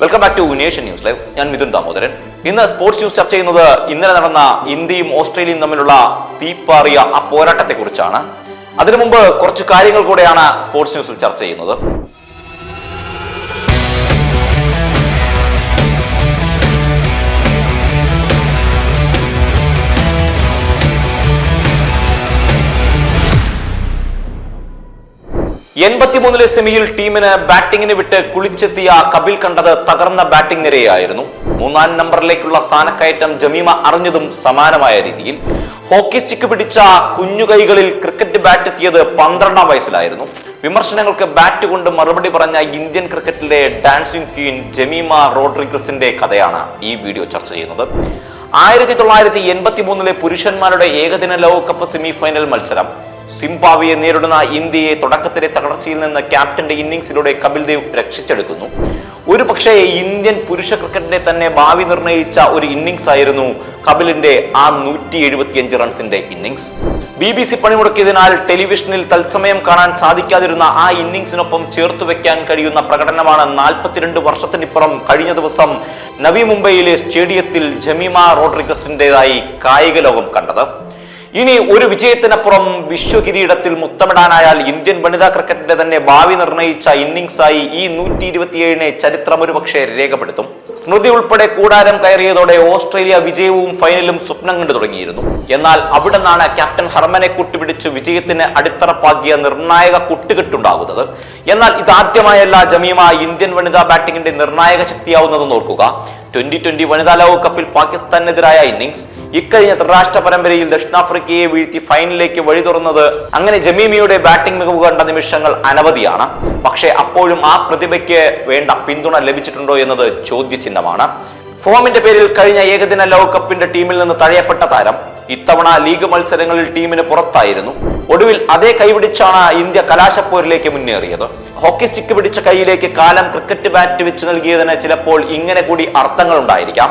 Welcome back to Nation News Live ഞാൻ മിഥുൻ ദാമോദരൻ. ഇന്ന് sports news ചർച്ച ചെയ്യുന്നത് ഇന്നലെ നടന്ന ഇന്ത്യയും ഓസ്ട്രേലിയയും തമ്മിലുള്ള തീപ്പാറിയ ആ പോരാട്ടത്തെക്കുറിച്ചാണ്. അതിനു മുമ്പ് കുറച്ച് കാര്യങ്ങൾ കൂടെയാണ് സ്പോർട്സ് ന്യൂസിൽ ചർച്ച ചെയ്യുന്നത്. എൺപത്തിമൂന്നിലെ സെമിയിൽ ടീമിന് ബാറ്റിംഗിന് വിട്ട് കുളിച്ചെത്തിയ കപിൽ കണ്ടത് തകർന്ന ബാറ്റിംഗ് നിരയായിരുന്നു. മൂന്നാം നമ്പറിലേക്കുള്ള സ്ഥാനക്കയറ്റം ജമീമ അറിഞ്ഞതും സമാനമായ രീതിയിൽ. ഹോക്കി സ്റ്റിക്ക് പിടിച്ച കുഞ്ഞുകൈകളിൽ ക്രിക്കറ്റ് ബാറ്റ് എത്തിയത് പന്ത്രണ്ടാം വയസ്സിലായിരുന്നു. വിമർശനങ്ങൾക്ക് ബാറ്റ് കൊണ്ട് മറുപടി പറഞ്ഞ ഇന്ത്യൻ ക്രിക്കറ്റിലെ ഡാൻസിംഗ് ക്വീൻ ജമീമ റോഡ്രിഗസിന്റെ കഥയാണ് ഈ വീഡിയോ ചർച്ച ചെയ്യുന്നത്. ആയിരത്തി തൊള്ളായിരത്തി എൺപത്തി മൂന്നിലെ പുരുഷന്മാരുടെ ഏകദിന ലോകകപ്പ് സെമിഫൈനൽ മത്സരം. സിംബാബ്വെയെ നേരിടുന്ന ഇന്ത്യയെ തുടക്കത്തിലെ തകർച്ചയിൽ നിന്ന് ക്യാപ്റ്റന്റെ ഇന്നിംഗ്സിലൂടെ കപിൽ ദേവ് രക്ഷിച്ചെടുക്കുന്നു. ഒരു പക്ഷേ ഇന്ത്യൻ പുരുഷ ക്രിക്കറ്റിനെ തന്നെ ഭാവി നിർണയിച്ച ഒരു ഇന്നിംഗ്സ് ആയിരുന്നു കപിലിന്റെ ആ നൂറ്റി എഴുപത്തിയഞ്ച് റൺസിന്റെ ഇന്നിംഗ്സ്. ബി ബി സി പണിമുടക്കിയതിനാൽ ടെലിവിഷനിൽ തത്സമയം കാണാൻ സാധിക്കാതിരുന്ന ആ ഇന്നിംഗ്സിനൊപ്പം ചേർത്തു വെക്കാൻ കഴിയുന്ന പ്രകടനമാണ് നാൽപ്പത്തിരണ്ട് വർഷത്തിനിപ്പുറം കഴിഞ്ഞ ദിവസം നവി മുംബൈയിലെ സ്റ്റേഡിയത്തിൽ ജമീമ റോഡ്രിഗസിന്റേതായി കായിക ലോകം കണ്ടത്. ഇനി ഒരു വിജയത്തിനപ്പുറം വിശ്വകിരീടത്തിൽ മുത്തമിടാനായാൽ ഇന്ത്യൻ വനിതാ ക്രിക്കറ്റിന്റെ തന്നെ ഭാവി നിർണയിച്ച ഇന്നിംഗ്സായി ഈ നൂറ്റി ഇരുപത്തിയേഴിനെ ചരിത്രം ഒരുപക്ഷെ രേഖപ്പെടുത്തും. സ്മൃതി ഉൾപ്പെടെ കൂടാരം കയറിയതോടെ ഓസ്ട്രേലിയ വിജയവും ഫൈനലും സ്വപ്നം കണ്ടു തുടങ്ങിയിരുന്നു. എന്നാൽ അവിടെ നിന്നാണ് ക്യാപ്റ്റൻ ഹർമനെ കൂട്ടുപിടിച്ച് വിജയത്തിന് അടിത്തറപ്പാക്കിയ നിർണായക കുട്ടുകെട്ടുണ്ടാകുന്നത്. എന്നാൽ ഇതാദ്യമായല്ല ജമീമ ഇന്ത്യൻ വനിതാ ബാറ്റിംഗിന്റെ നിർണായക ശക്തിയാവുന്നത് നോക്കുക ട്വന്റി ട്വന്റി വനിതാ ലോകകപ്പിൽ പാകിസ്ഥാനെതിരായ ഇന്നിംഗ്സ് ഇക്കഴിഞ്ഞ ത്രിരാഷ്ട്ര പരമ്പരയിൽ ദക്ഷിണാഫ്രിക്കയെ വീഴ്ത്തി ഫൈനലിലേക്ക് വഴി തുറന്നത് അങ്ങനെ ജമീമിയുടെ ബാറ്റിംഗ് മികവ് കണ്ട നിമിഷങ്ങൾ അനവധിയാണ്. പക്ഷേ അപ്പോഴും ആ പ്രതിഭയ്ക്ക് വേണ്ട പിന്തുണ ലഭിച്ചിട്ടുണ്ടോ എന്നത് ചോദ്യചിഹ്നമാണ്. ഫോമിന്റെ പേരിൽ കഴിഞ്ഞ ഏകദിന ലോകകപ്പിന്റെ ടീമിൽ നിന്ന് തഴയപ്പെട്ട താരം ഇത്തവണ ലീഗ് മത്സരങ്ങളിൽ ടീമിന് പുറത്തായിരുന്നു. ഒടുവിൽ അതേ കൈപിടിച്ചാണ് ഇന്ത്യ കലാശപ്പോരിലേക്ക് മുന്നേറിയത്. ഹോക്കി സ്റ്റിക്ക് പിടിച്ച കൈയിലേക്ക് കാലം ക്രിക്കറ്റ് ബാറ്റ് വെച്ച് നൽകിയതിന് ചിലപ്പോൾ ഇങ്ങനെ കൂടി അർത്ഥങ്ങൾ ഉണ്ടായിരിക്കാം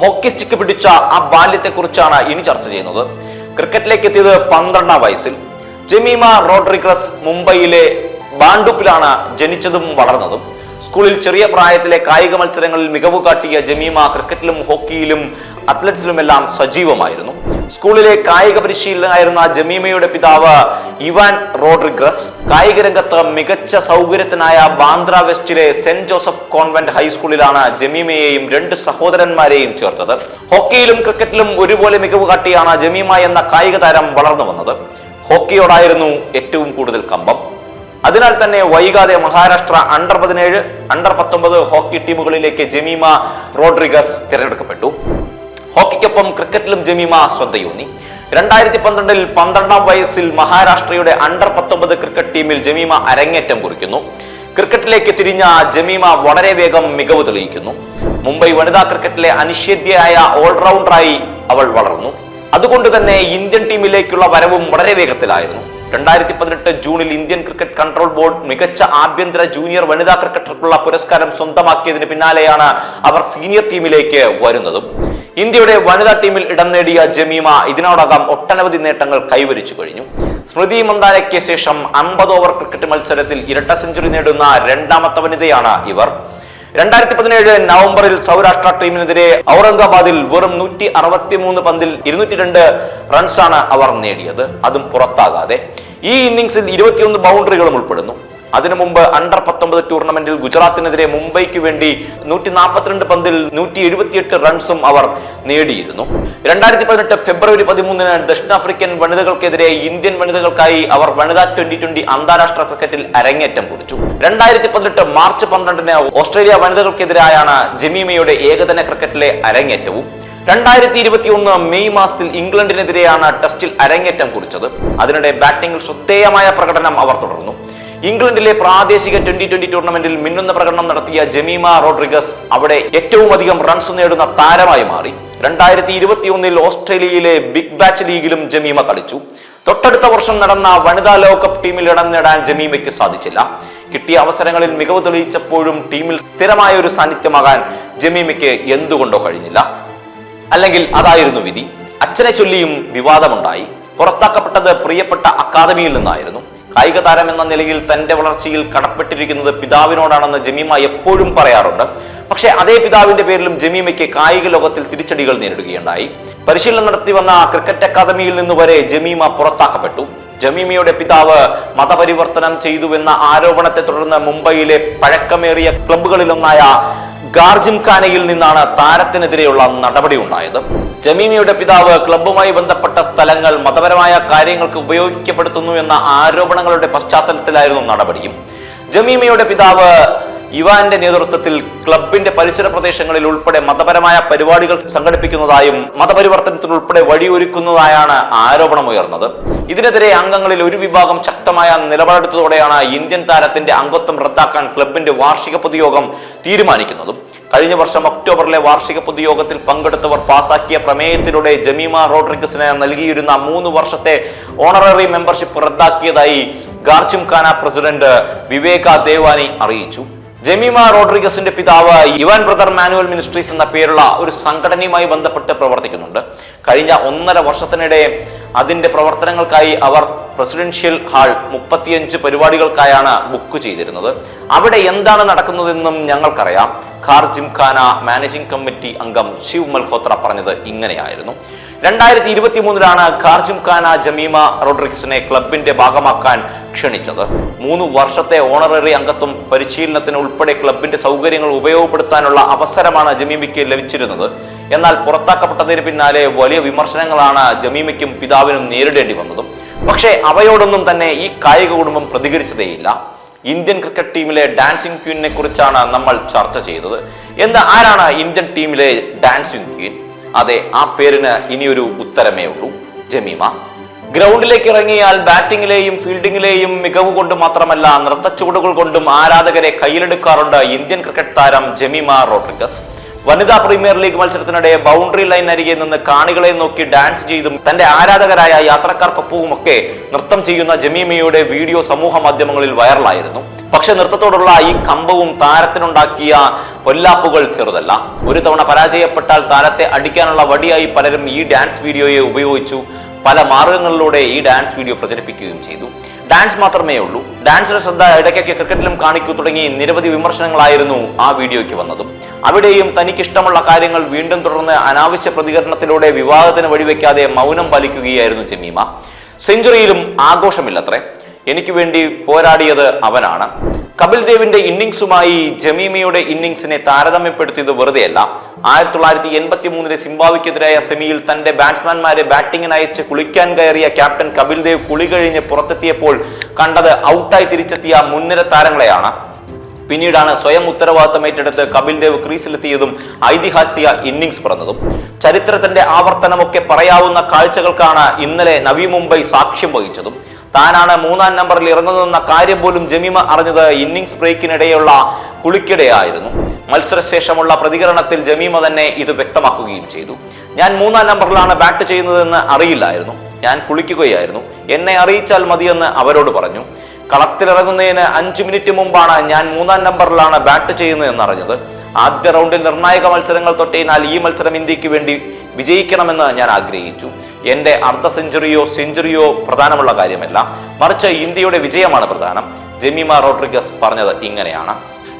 ഹോക്കി സ്റ്റിക്ക് പിടിച്ച ആ ബാല്യത്തെക്കുറിച്ചാണ് ഇനി ചർച്ച ചെയ്യുന്നത്. ക്രിക്കറ്റിലേക്ക് എത്തിയത് പന്ത്രണ്ടാം വയസ്സിൽ. ജമീമ റോഡ്രിഗ്രസ് മുംബൈയിലെ ബാണ്ടുപ്പിലാണ് ജനിച്ചതും വളർന്നതും. സ്കൂളിൽ ചെറിയ പ്രായത്തിലെ കായിക മത്സരങ്ങളിൽ മികവ് കാട്ടിയ ജമീമ ക്രിക്കറ്റിലും ഹോക്കിയിലും അത്ലറ്റ്സിലുമെല്ലാം സജീവമായിരുന്നു. സ്കൂളിലെ കായിക പരിശീലകനായിരുന്ന ജമീമയുടെ പിതാവ് ഇവാൻ റോഡ്രിഗ്രസ് കായിക രംഗത്ത് മികച്ച സൗകര്യത്തിനായ ബാന്ദ്ര വെസ്റ്റിലെ സെന്റ് ജോസഫ് കോൺവെന്റ് ഹൈസ്കൂളിലാണ് ജമീമയെയും രണ്ട് സഹോദരന്മാരെയും ചേർത്തത്. ഹോക്കിയിലും ക്രിക്കറ്റിലും ഒരുപോലെ മികവ് കാട്ടിയാണ് ജമീമ എന്ന കായിക താരം വളർന്നു വന്നത്. ഹോക്കിയോടായിരുന്നു ഏറ്റവും കൂടുതൽ കമ്പം. അതിനാൽ തന്നെ വൈകാതെ മഹാരാഷ്ട്ര അണ്ടർ പതിനേഴ് അണ്ടർ പത്തൊമ്പത് ഹോക്കി ടീമുകളിലേക്ക് ജമീമ റോഡ്രിഗസ് തിരഞ്ഞെടുക്കപ്പെട്ടു. ഹോക്കിക്കൊപ്പം ക്രിക്കറ്റിലും ജമീമ ശ്രദ്ധയൂന്നി. രണ്ടായിരത്തി പന്ത്രണ്ടിൽ പന്ത്രണ്ടാം വയസ്സിൽ മഹാരാഷ്ട്രയുടെ അണ്ടർ പത്തൊമ്പത് ക്രിക്കറ്റ് ടീമിൽ ജമീമ അരങ്ങേറ്റം കുറിക്കുന്നു. ക്രിക്കറ്റിലേക്ക് തിരിഞ്ഞ ജമീമ വളരെ വേഗം മികവ് തെളിയിക്കുന്നു. മുംബൈ വനിതാ ക്രിക്കറ്റിലെ അനിഷേധ്യയായ ഓൾറൗണ്ടറായി അവൾ വളർന്നു. അതുകൊണ്ട് തന്നെ ഇന്ത്യൻ ടീമിലേക്കുള്ള വരവും വളരെ വേഗത്തിലായിരുന്നു. രണ്ടായിരത്തി പതിനെട്ട് ജൂണിൽ ഇന്ത്യൻ ക്രിക്കറ്റ് കൺട്രോൾ ബോർഡ് മികച്ച ആഭ്യന്തര ജൂനിയർ വനിതാ ക്രിക്കറ്റർക്കുള്ള പുരസ്കാരം സ്വന്തമാക്കിയതിന് പിന്നാലെയാണ് അവർ സീനിയർ ടീമിലേക്ക് വരുന്നതും. ഇന്ത്യയുടെ വനിതാ ടീമിൽ ഇടം നേടിയ ജമീമ ഇതിനോടകം ഒട്ടനവധി നേട്ടങ്ങൾ കൈവരിച്ചു കഴിഞ്ഞു. സ്മൃതി മന്ദാനയ്ക്ക് ശേഷം അമ്പത് ഓവർ ക്രിക്കറ്റ് മത്സരത്തിൽ ഇരട്ട സെഞ്ചുറി നേടുന്ന രണ്ടാമത്തെ വനിതയാണ് ഇവർ. രണ്ടായിരത്തി പതിനേഴ് നവംബറിൽ സൗരാഷ്ട്ര ടീമിനെതിരെ ഔറംഗാബാദിൽ വെറും നൂറ്റി അറുപത്തി മൂന്ന് പന്തിൽ ഇരുന്നൂറ്റി രണ്ട് റൺസാണ് അവർ നേടിയത്. അതും പുറത്താകാതെ. ഈ ഇന്നിംഗ്സിൽ ഇരുപത്തിയൊന്ന് ബൗണ്ടറികളും ഉൾപ്പെടുന്നു. അതിനു മുമ്പ് അണ്ടർ പത്തൊമ്പത് ടൂർണമെന്റിൽ ഗുജറാത്തിനെതിരെ മുംബൈക്ക് വേണ്ടി നൂറ്റി നാൽപ്പത്തിരണ്ട് പന്തിൽ നൂറ്റി എഴുപത്തിയെട്ട് റൺസും അവർ നേടിയിരുന്നു. രണ്ടായിരത്തി പതിനെട്ട് ഫെബ്രുവരി പതിമൂന്നിന് ദക്ഷിണാഫ്രിക്കൻ വനിതകൾക്കെതിരെ ഇന്ത്യൻ വനിതകൾക്കായി അവർ വനിതാ ട്വന്റി ട്വന്റി അന്താരാഷ്ട്ര ക്രിക്കറ്റിൽ അരങ്ങേറ്റം കുറിച്ചു. രണ്ടായിരത്തി പതിനെട്ട് മാർച്ച് പന്ത്രണ്ടിന് ഓസ്ട്രേലിയ വനിതകൾക്കെതിരായാണ് ജമീമയുടെ ഏകദിന ക്രിക്കറ്റിലെ അരങ്ങേറ്റവും. രണ്ടായിരത്തി ഇരുപത്തി ഒന്ന് മെയ് മാസത്തിൽ ഇംഗ്ലണ്ടിനെതിരെയാണ് ടെസ്റ്റിൽ അരങ്ങേറ്റം കുറിച്ചത്. അതിനിടെ ബാറ്റിംഗിൽ ശ്രദ്ധേയമായ പ്രകടനം അവർ തുടർന്നു. ഇംഗ്ലണ്ടിലെ പ്രാദേശിക ട്വന്റി ട്വന്റി ടൂർണമെന്റിൽ മിന്നുന്ന പ്രകടനം നടത്തിയ ജമീമ റോഡ്രിഗസ് അവിടെ ഏറ്റവും അധികം റൺസ് നേടുന്ന താരമായി മാറി. രണ്ടായിരത്തി ഇരുപത്തി ഒന്നിൽ ഓസ്ട്രേലിയയിലെ ബിഗ് ബാച്ച് ലീഗിലും ജമീമ കളിച്ചു. തൊട്ടടുത്ത വർഷം നടന്ന വനിതാ ലോകകപ്പ് ടീമിൽ ഇടം നേടാൻ ജമീമയ്ക്ക് സാധിച്ചില്ല. കിട്ടിയ അവസരങ്ങളിൽ മികവ് തെളിയിച്ചപ്പോഴും ടീമിൽ സ്ഥിരമായ ഒരു സാന്നിധ്യമാകാൻ ജമീമയ്ക്ക് എന്തുകൊണ്ടോ കഴിഞ്ഞില്ല. അല്ലെങ്കിൽ അതായിരുന്നു വിധി. അച്ഛനെ ചൊല്ലിയും വിവാദമുണ്ടായി. പുറത്താക്കപ്പെട്ടത് പ്രിയപ്പെട്ട അക്കാദമിയിൽ നിന്നായിരുന്നു. കായിക താരം എന്ന നിലയിൽ തന്റെ വളർച്ചയിൽ കടപ്പെട്ടിരിക്കുന്നത് പിതാവിനോടാണെന്ന് ജമീമ എപ്പോഴും പറയാറുണ്ട്. പക്ഷേ അതേ പിതാവിന്റെ പേരിലും ജമീമയ്ക്ക് കായിക ലോകത്തിൽ തിരിച്ചടികൾ നേരിടുകയുണ്ടായി. പരിശീലനം നടത്തി വന്ന ക്രിക്കറ്റ് അക്കാദമിയിൽ നിന്ന് വരെ ജമീമ പുറത്താക്കപ്പെട്ടു. ജമീമയുടെ പിതാവ് മതപരിവർത്തനം ചെയ്തുവെന്ന ആരോപണത്തെ തുടർന്ന് മുംബൈയിലെ പഴക്കമേറിയ ക്ലബ്ബുകളിലൊന്നായ ഗാർജിം ഖാനയിൽ നിന്നാണ് താരത്തിനെതിരെയുള്ള നടപടി ഉണ്ടായത്. ജമീമിയുടെ പിതാവ് ക്ലബ്ബുമായി ബന്ധപ്പെട്ട സ്ഥലങ്ങൾ മതപരമായ കാര്യങ്ങൾക്ക് ഉപയോഗിക്കപ്പെടുത്തുന്നു എന്ന ആരോപണങ്ങളുടെ പശ്ചാത്തലത്തിലായിരുന്നു നടപടിയും. ജമീമിയുടെ പിതാവ് ഇവാന്റെ നേതൃത്വത്തിൽ ക്ലബിന്റെ പരിസര പ്രദേശങ്ങളിൽ ഉൾപ്പെടെ മതപരമായ പരിപാടികൾ സംഘടിപ്പിക്കുന്നതായും മതപരിവർത്തനത്തിന് ഉൾപ്പെടെ വഴിയൊരുക്കുന്നതായാണ് ആരോപണമുയർന്നത് ഇതിനെതിരെ അംഗങ്ങളിൽ ഒരു വിഭാഗം ശക്തമായ നിലപാടെടുത്തതോടെയാണ് ഇന്ത്യൻ താരത്തിന്റെ അംഗത്വം റദ്ദാക്കാൻ ക്ലബിന്റെ വാർഷിക പൊതുയോഗം തീരുമാനിക്കുന്നതും. കഴിഞ്ഞ വർഷം ഒക്ടോബറിലെ വാർഷിക പൊതുയോഗത്തിൽ പങ്കെടുത്തവർ പാസാക്കിയ പ്രമേയത്തിലൂടെ ജമീമ റോഡ്രിഗസിന് നൽകിയിരുന്ന മൂന്ന് വർഷത്തെ ഓണററി മെമ്പർഷിപ്പ് റദ്ദാക്കിയതായി ഗാർച്ചും ഖാന പ്രസിഡന്റ് വിവേക ദേവാനി അറിയിച്ചു. ജമീമ റോഡ്രിഗസിന്റെ പിതാവ് ഇവാൻ ബ്രദർ മാനുവൽ മിനിസ്ട്രീസ് എന്ന പേരുള്ള ഒരു സംഘടനയുമായി ബന്ധപ്പെട്ട് പ്രവർത്തിക്കുന്നുണ്ട്. കഴിഞ്ഞ ഒന്നര വർഷത്തിനിടെ അതിന്റെ പ്രവർത്തനങ്ങൾക്കായി അവർ പ്രസിഡൻഷ്യൽ ഹാൾ മുപ്പത്തിയഞ്ച് പരിപാടികൾക്കായാണ് ബുക്ക് ചെയ്തിരുന്നത്. അവിടെ എന്താണ് നടക്കുന്നതെന്നും ഞങ്ങൾക്കറിയാം. ഖാർ ജിംഖാന മാനേജിംഗ് കമ്മിറ്റി അംഗം ശിവ് മൽഹോത്ര പറഞ്ഞത് ഇങ്ങനെയായിരുന്നു. രണ്ടായിരത്തി ഇരുപത്തി മൂന്നിലാണ് ഖാർ ജിംഖാന ജമീമ റോഡ്രിക്സിനെ ക്ലബിന്റെ ഭാഗമാക്കാൻ ക്ഷണിച്ചത്. മൂന്ന് വർഷത്തെ ഓണററി അംഗത്വം പരിശീലനത്തിന് ഉൾപ്പെടെ ക്ലബിന്റെ സൗകര്യങ്ങൾ ഉപയോഗപ്പെടുത്താനുള്ള അവസരമാണ് ജമീമയ്ക്ക് ലഭിച്ചിരുന്നത്. എന്നാൽ പുറത്താക്കപ്പെട്ടതിന് പിന്നാലെ വലിയ വിമർശനങ്ങളാണ് ജമീമയ്ക്കും പിതാവിനും നേരിടേണ്ടി വന്നതും. പക്ഷേ അവയോടൊന്നും തന്നെ ഈ കായിക കുടുംബം പ്രതികരിച്ചതേയില്ല. ഇന്ത്യൻ ക്രിക്കറ്റ് ടീമിലെ ഡാൻസിംഗ് ക്വീനിനെ കുറിച്ചാണ് നമ്മൾ ചർച്ച ചെയ്തത്. എന്ന് ആരാണ് ഇന്ത്യൻ ടീമിലെ ഡാൻസിംഗ് ക്വീൻ? അതെ ആ പേരിന് ഇനിയൊരു ഉത്തരമേ ഉള്ളൂ. ജമീമ. ഗ്രൗണ്ടിലേക്ക് ഇറങ്ങിയാൽ ബാറ്റിംഗിലെയും ഫീൽഡിംഗിലെയും മികവ് കൊണ്ട് മാത്രമല്ല നൃത്തച്ചുവടുകൾ കൊണ്ടും ആരാധകരെ കയ്യിലെടുക്കാറുണ്ട് ഇന്ത്യൻ ക്രിക്കറ്റ് താരം ജമീമ റോഡ്രിഗസ്. വനിതാ പ്രീമിയർ ലീഗ് മത്സരത്തിനിടെ ബൗണ്ടറി ലൈൻ അരികെ നിന്ന് കാണികളെ നോക്കി ഡാൻസ് ചെയ്തും തന്റെ ആരാധകരായ യാത്രക്കാർക്കൊപ്പവുമൊക്കെ നൃത്തം ചെയ്യുന്ന ജമീമയുടെ വീഡിയോ സമൂഹ മാധ്യമങ്ങളിൽ വൈറലായിരുന്നു. പക്ഷെ നൃത്തത്തോടുള്ള ഈ കമ്പവും താരത്തിനുണ്ടാക്കിയ പൊല്ലാപ്പുകൾ ചെറുതല്ല. ഒരു തവണ പരാജയപ്പെട്ടാൽ താരത്തെ അടിക്കാനുള്ള വടിയായി പലരും ഈ ഡാൻസ് വീഡിയോയെ ഉപയോഗിച്ചു. പല മാർഗങ്ങളിലൂടെ ഈ ഡാൻസ് വീഡിയോ പ്രചരിപ്പിക്കുകയും ചെയ്തു. ഡാൻസ് മാത്രമേ ഉള്ളൂ. ഡാൻസിന്റെ ശ്രദ്ധ ഇടയ്ക്കൊക്കെ ക്രിക്കറ്റിലും കാണിക്കൂ തുടങ്ങി നിരവധി വിമർശനങ്ങളായിരുന്നു ആ വീഡിയോയ്ക്ക് വന്നതും. അവിടെയും തനിക്ക് ഇഷ്ടമുള്ള കാര്യങ്ങൾ വീണ്ടും തുടർന്ന് അനാവശ്യ പ്രതികരണത്തിലൂടെ വിവാദത്തിന് വഴിവെക്കാതെ മൗനം പാലിക്കുകയായിരുന്നു ജമീമ. സെഞ്ചുറിയിലും ആഘോഷമില്ലത്രേ. എനിക്ക് വേണ്ടി പോരാടിയത് അവനാണ്. കപിൽ ദേവിന്റെ ഇന്നിങ്സുമായി ജമീമയുടെ ഇന്നിങ്സിനെ താരതമ്യപ്പെടുത്തിയത് വെറുതെയല്ല. ആയിരത്തി തൊള്ളായിരത്തി എൺപത്തി മൂന്നിലെ സിംബാവിക്കെതിരായ സെമിയിൽ തന്റെ ബാറ്റ്സ്മാൻമാരെ ബാറ്റിംഗിന് അയച്ച് കുളിക്കാൻ കയറിയ ക്യാപ്റ്റൻ കപിൽ ദേവ് കുളി കഴിഞ്ഞ് പുറത്തെത്തിയപ്പോൾ കണ്ടത് ഔട്ടായി തിരിച്ചെത്തിയ മുൻനിര താരങ്ങളെയാണ്. പിന്നീടാണ് സ്വയം ഉത്തരവാദിത്തം ഏറ്റെടുത്ത് കപിൽ ദേവ് ക്രീസിലെത്തിയതും ഐതിഹാസിക ഇന്നിങ്സ് പിറന്നതും. ചരിത്രത്തിന്റെ ആവർത്തനമൊക്കെ പറയാവുന്ന കാഴ്ചകൾക്കാണ് ഇന്നലെ നവി മുംബൈ സാക്ഷ്യം വഹിച്ചതും. താനാണ് മൂന്നാം നമ്പറിൽ ഇറങ്ങുന്നതെന്ന കാര്യം പോലും ജമീമ അറിഞ്ഞത് ഇന്നിംഗ്സ് ബ്രേക്കിനിടെയുള്ള കുളിക്കിടെയായിരുന്നു. മത്സരശേഷമുള്ള പ്രതികരണത്തിൽ ജമീമ തന്നെ ഇത് വ്യക്തമാക്കുകയും ചെയ്തു. ഞാൻ മൂന്നാം നമ്പറിലാണ് ബാറ്റ് ചെയ്യുന്നതെന്ന് അറിയില്ലായിരുന്നു. ഞാൻ കുളിക്കുകയായിരുന്നു. എന്നെ അറിയിച്ചാൽ മതിയെന്ന് അവരോട് പറഞ്ഞു. കളത്തിലിറങ്ങുന്നതിന് അഞ്ചു മിനിറ്റ് മുമ്പാണ് ഞാൻ മൂന്നാം നമ്പറിലാണ് ബാറ്റ് ചെയ്യുന്നതെന്ന് എന്നറിഞ്ഞത് ആദ്യ റൗണ്ടിൽ നിർണായക മത്സരങ്ങൾ തൊട്ടതിനാൽ ഈ മത്സരം ഇന്ത്യയ്ക്ക് വേണ്ടി വിജയിക്കണമെന്ന് ഞാൻ ആഗ്രഹിച്ചു. എന്റെ അർദ്ധ സെഞ്ചുറിയോ സെഞ്ചുറിയോ പ്രധാനമുള്ള കാര്യമല്ല. മറിച്ച് ഇന്ത്യയുടെ വിജയമാണ് പ്രധാനം. ജമീമ റോഡ്രിഗസ് പറഞ്ഞത് ഇങ്ങനെയാണ്.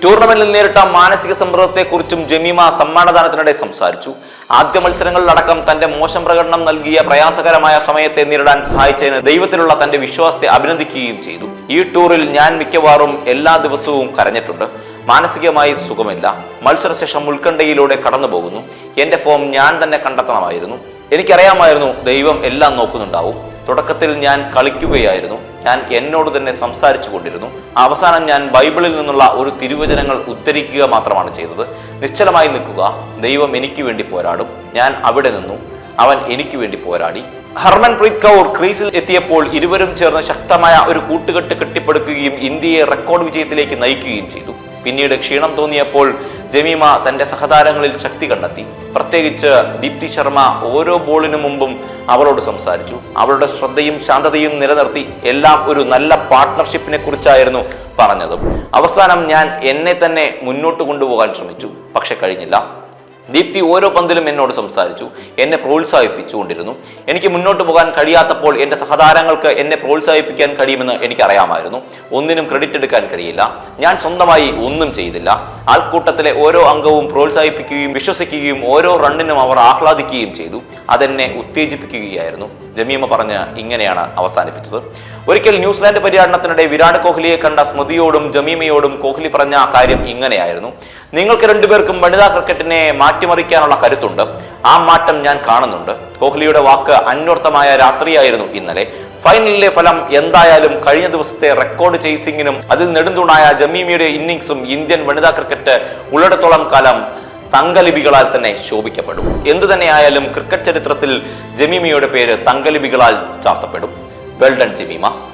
ടൂർണമെന്റിൽ നേരിട്ട മാനസിക സമ്മർദ്ദത്തെക്കുറിച്ചും ജമീമ സമ്മാനദാനത്തിനിടെ സംസാരിച്ചു. ആദ്യ മത്സരങ്ങളിലടക്കം തന്റെ മോശം പ്രകടനം നൽകിയ പ്രയാസകരമായ സമയത്തെ നേരിടാൻ സഹായിച്ചതിന് ദൈവത്തിലുള്ള തന്റെ വിശ്വാസത്തെ അഭിനന്ദിക്കുകയും ചെയ്തു. ഈ ടൂറിൽ ഞാൻ മിക്കവാറും എല്ലാ ദിവസവും കരഞ്ഞിട്ടുണ്ട്. മാനസികമായി സുഖമില്ല. മത്സരശേഷം ഉത്കണ്ഠയിലൂടെ കടന്നു പോകുന്നു എന്റെ ഫോം ഞാൻ തന്നെ കണ്ടെത്തണമായിരുന്നു. എനിക്കറിയാമായിരുന്നു ദൈവം എല്ലാം നോക്കുന്നുണ്ടാവും. തുടക്കത്തിൽ ഞാൻ കളിക്കുകയായിരുന്നു. ഞാൻ എന്നോട് തന്നെ സംസാരിച്ചു കൊണ്ടിരുന്നു. അവസാനം ഞാൻ ബൈബിളിൽ നിന്നുള്ള ഒരു തിരുവചനങ്ങൾ ഉദ്ധരിക്കുക മാത്രമാണ് ചെയ്തത്. നിശ്ചലമായി നിൽക്കുക. ദൈവം എനിക്ക് വേണ്ടി പോരാടും. ഞാൻ അവിടെ നിന്നു. അവൻ എനിക്ക് വേണ്ടി പോരാടി. ഹർമൻ പ്രീത് കൗർ ക്രീസിൽ എത്തിയപ്പോൾ ഇരുവരും ചേർന്ന് ശക്തമായ ഒരു കൂട്ടുകെട്ട് കെട്ടിപ്പടുക്കുകയും ഇന്ത്യയെ റെക്കോർഡ് വിജയത്തിലേക്ക് നയിക്കുകയും ചെയ്തു. പിന്നീട് ക്ഷീണം തോന്നിയപ്പോൾ ജമീമ തന്റെ സഹതാരങ്ങളിൽ ശക്തി കണ്ടെത്തി. പ്രത്യേകിച്ച് ദീപ്തി ശർമ്മ ഓരോ ബോളിനു മുമ്പും അവളോട് സംസാരിച്ചു. അവളുടെ ശ്രദ്ധയും ശാന്തതയും നിലനിർത്തി എല്ലാം ഒരു നല്ല പാർട്ട്ണർഷിപ്പിനെ കുറിച്ചായിരുന്നു പറഞ്ഞത്. അവസാനം ഞാൻ എന്നെ തന്നെ മുന്നോട്ട് കൊണ്ടുപോകാൻ ശ്രമിച്ചു. പക്ഷെ കഴിഞ്ഞില്ല. ദീപ്തി ഓരോ പന്തിലും എന്നോട് സംസാരിച്ചു എന്നെ പ്രോത്സാഹിപ്പിച്ചുകൊണ്ടിരുന്നു. എനിക്ക് മുന്നോട്ട് പോകാൻ കഴിയാത്തപ്പോൾ എന്റെ സഹതാരങ്ങൾക്ക് എന്നെ പ്രോത്സാഹിപ്പിക്കാൻ കഴിയുമെന്ന് എനിക്കറിയാമായിരുന്നു. ഒന്നിനും ക്രെഡിറ്റ് എടുക്കാൻ കഴിയില്ല. ഞാൻ സ്വന്തമായി ഒന്നും ചെയ്തില്ല. ആൾക്കൂട്ടത്തിലെ ഓരോ അംഗവും പ്രോത്സാഹിപ്പിക്കുകയും വിശ്വസിക്കുകയും ഓരോ റണ്ണിനും അവർ ആഹ്ലാദിക്കുകയും ചെയ്തു. അതെന്നെ ഉത്തേജിപ്പിക്കുകയായിരുന്നു. ജമീമ പറഞ്ഞ് ഇങ്ങനെയാണ് അവസാനിപ്പിച്ചത്. ഒരിക്കൽ ന്യൂസിലാൻഡ് പര്യടനത്തിനിടെ വിരാട് കോഹ്ലിയെ കണ്ട സ്മൃതിയോടും ജമീമയോടും കോഹ്ലി പറഞ്ഞ കാര്യം ഇങ്ങനെയായിരുന്നു. നിങ്ങൾക്ക് രണ്ടുപേർക്കും വനിതാ ക്രിക്കറ്റിനെ മാറ്റിമറിക്കാനുള്ള കരുത്തുണ്ട്. ആ മാറ്റം ഞാൻ കാണുന്നുണ്ട്. കോഹ്ലിയുടെ വാക്ക് അന്വർത്ഥമായ രാത്രിയായിരുന്നു ഇന്നലെ. ഫൈനലിലെ ഫലം എന്തായാലും കഴിഞ്ഞ ദിവസത്തെ റെക്കോർഡ് ചേസിങ്ങിനും അതിൽ നെടുന്തൂണായ ജമീമിയുടെ ഇന്നിംഗ്സും ഇന്ത്യൻ വനിതാ ക്രിക്കറ്റ് ഉള്ളിടത്തോളം കാലം തങ്കലിപികളാൽ തന്നെ ശോഭിക്കപ്പെടും. എന്തു തന്നെയായാലും ക്രിക്കറ്റ് ചരിത്രത്തിൽ ജമീമിയുടെ പേര് തങ്കലിപികളാൽ ചാർത്തപ്പെടും. Well done Jemimah.